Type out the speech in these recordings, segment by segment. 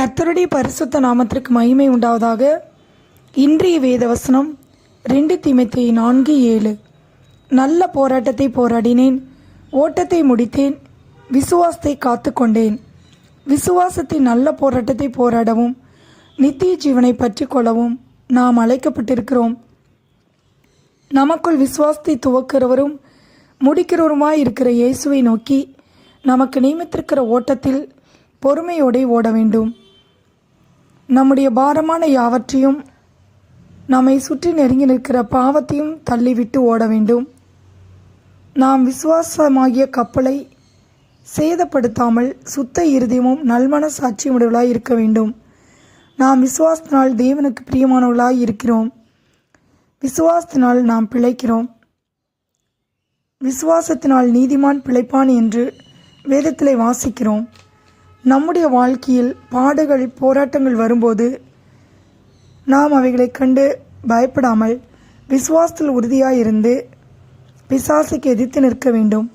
கர்த்தருடைய பரிசுத்த நாமத்திற்கு மகிமை உண்டாவதாக இன்றைய வேதவசனம் ரெண்டு தீமைத்தை நான்கு ஏழு. நல்ல போராட்டத்தை போராடினேன் ஓட்டத்தை முடித்தேன் விசுவாசத்தை காத்து கொண்டேன். விசுவாசத்தின் நல்ல போராட்டத்தை போராடவும் நித்திய ஜீவனை பற்றி கொள்ளவும் நாம் அழைக்கப்பட்டிருக்கிறோம். நமக்குள் விசுவாசத்தை துவக்கிறவரும் முடிக்கிறவருமாய் இருக்கிற இயேசுவை நோக்கி நமக்கு நியமித்திருக்கிற ஓட்டத்தில் பொறுமையோടെ ஓட வேண்டும். நம்முடைய பாரமான யாவற்றையும் நம்மை சுற்றி நெருங்கி நிற்கிற பாவத்தையும் தள்ளிவிட்டு ஓட வேண்டும். நாம் விசுவாசமாகிய கப்பலை சேதப்படுத்தாமல் சுத்த இருதயமும் நல்மன சாட்சியுடையவளாய் இருக்க வேண்டும். நாம் விசுவாசத்தினால் தேவனுக்கு பிரியமானவர்களாய் இருக்கிறோம். விசுவாசத்தினால் நாம் பிழைக்கிறோம். விசுவாசத்தினால் நீதிமான் பிழைப்பான் என்று வேதத்திலே வாசிக்கிறோம். நம்முடைய வாழ்க்கையில் பாடுகள் போராட்டங்கள் வரும்போது நாம் அவைகளை கண்டு பயப்படாமல் விசுவாசத்தில் உறுதியாக இருந்து பிசாசுக்கு எதிர்த்து நிற்க வேண்டும்.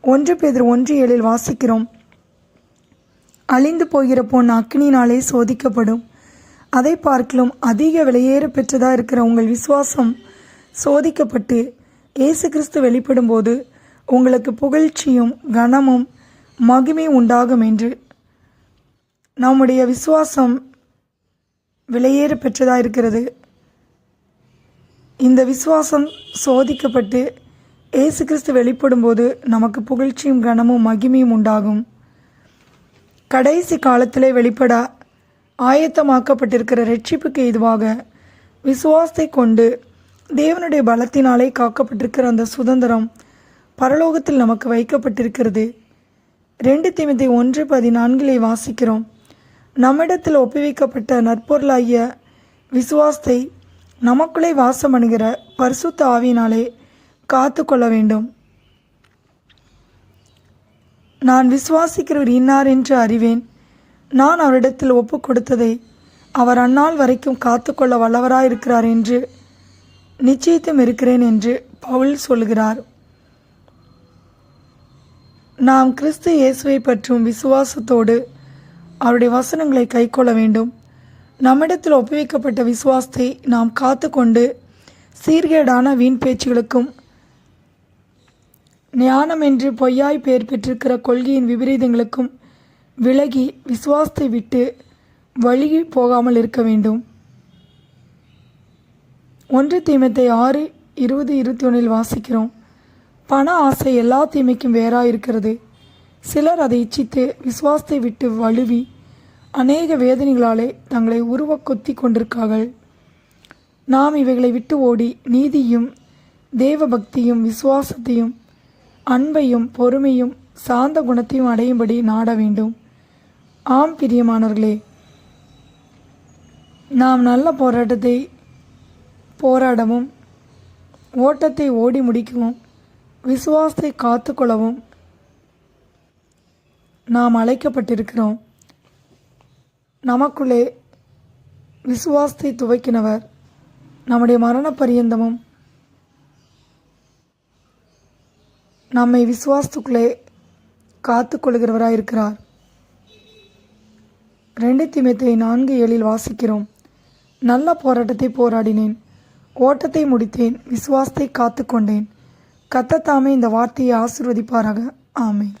ஒன்று பேதர் ஒன்று ஏழில் வாசிக்கிறோம். அழிந்து போகிற பொன் அக்னினாலே சோதிக்கப்படும். அதை பார்க்கலும் அதிக விலையேற பெற்றதாக இருக்கிற உங்கள் விசுவாசம் சோதிக்கப்பட்டு இயேசு கிறிஸ்து வெளிப்படும்போது உங்களுக்கு புகழ்ச்சியும் கனமும் மகிமை உண்டாகும் என்று நம்முடைய விசுவாசம் விலையேற பெற்றதாக இருக்கிறது. இந்த விசுவாசம் சோதிக்கப்பட்டு இயேசு கிறிஸ்து வெளிப்படும்போது நமக்கு புகழ்ச்சியும் கனமும் மகிமையும் உண்டாகும். கடைசி காலத்திலே வெளிப்பட ஆயத்தமாக்கப்பட்டிருக்கிற ரட்சிப்புக்கு இதுவாக விசுவாசத்தை கொண்டு தேவனுடைய பலத்தினாலே காக்கப்பட்டிருக்கிற அந்த சுதந்திரம் பரலோகத்தில் நமக்கு வைக்கப்பட்டிருக்கிறது. ரெண்டு திமித்தை ஒன்று பதினான்கிலே வாசிக்கிறோம். நம்மிடத்தில் ஒப்புவிக்கப்பட்ட நற்பொருளாகிய விசுவாசத்தை நமக்குள்ளே வாசம் அணுகிற பரிசுத்த ஆவியினாலே காத்து கொள்ள வேண்டும். நான் விசுவாசிக்கிறவர் இன்னார் என்று அறிவேன். நான் அவரிடத்தில் ஒப்பு கொடுத்ததை அவர் அந்நாள் வரைக்கும் காத்துக்கொள்ள வல்லவராயிருக்கிறார் என்று நிச்சயித்தும் இருக்கிறேன் என்று பவுல் சொல்கிறார். நாம் கிறிஸ்து இயேசுவை பற்றும் விசுவாசத்தோடு அவருடைய வசனங்களை கைக்கொள்ள வேண்டும். நம்மிடத்தில் ஒப்புவிக்கப்பட்ட விசுவாசத்தை நாம் காத்துக்கொண்டு சீர்கேடான வீண் பேச்சுகளுக்கும் ஞானம் என்று பொய்யாய் பெயர் பெற்றிருக்கிற கொள்கையின் விபரீதங்களுக்கும் விலகி விசுவாசத்தை விட்டு வழி போகாமல் இருக்க வேண்டும். ஒன்று தீமத்தை ஆறு இருபது இருபத்தி ஒன்றில் வாசிக்கிறோம். பண ஆசை எல்லா தீமைக்கும் வேறாக இருக்கிறது. சிலர் அதை இச்சித்து விசுவாசத்தை விட்டு வழுவி அநேக வேதனைகளாலே தங்களை உருவ கொத்தி கொண்டிருக்கார்கள். நாம் இவைகளை விட்டு ஓடி நீதியும் தேவ பக்தியும் விசுவாசத்தையும் அன்பையும் பொறுமையும் சாந்த குணத்தையும் அடையும்படி நாட வேண்டும். ஆம் பிரியமானவர்களே நாம் நல்ல போராட்டத்தை போராடவும் ஓட்டத்தை ஓடி முடிக்கவும் விசுவாசத்தை காத்துக்கொள்ளவும் நாம் அழைக்கப்பட்டிருக்கிறோம். நமக்குள்ளே விசுவாசத்தை துவைக்கினவர் நம்முடைய மரண பரியந்தமும் நம்மை விசுவாசத்துக்குள்ளே காத்து இருக்கிறார் ரெண்டு திமத்தை நான்கு ஏழில் வாசிக்கிறோம். நல்ல போராட்டத்தை போராடினேன். ஓட்டத்தை முடித்தேன். விசுவாசத்தை காத்து கொண்டேன். கத்தத்தாமே இந்த வார்த்தையை ஆசிர்வதிப்பாராக. ஆமேன்.